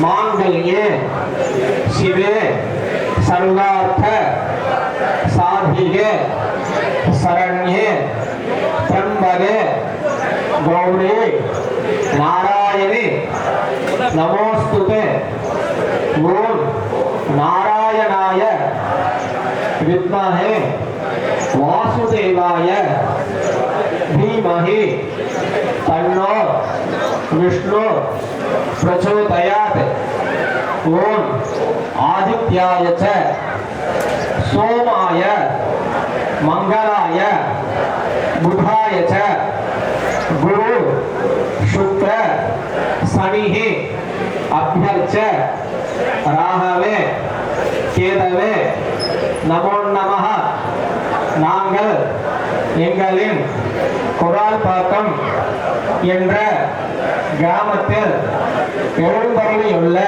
मांगल्ये शिवे सर्वार्थ साधिके शरण्ये त्र्यंबके गौरी नारायणी नमोस्तुते ओम नारायणाय विद्महे वासुदेवाय विष्णु प्रचोदयात। ओम आदित्याय च। सोमाय मंगलाय। बुधाय च। गुरु शुक्र शनि अभ्यर्च। राहवे केदवे नमो नमः। नांगल எங்களின் குரால்பாக்கம் என்ற கிராமத்தில் எழுந்தருளியுள்ள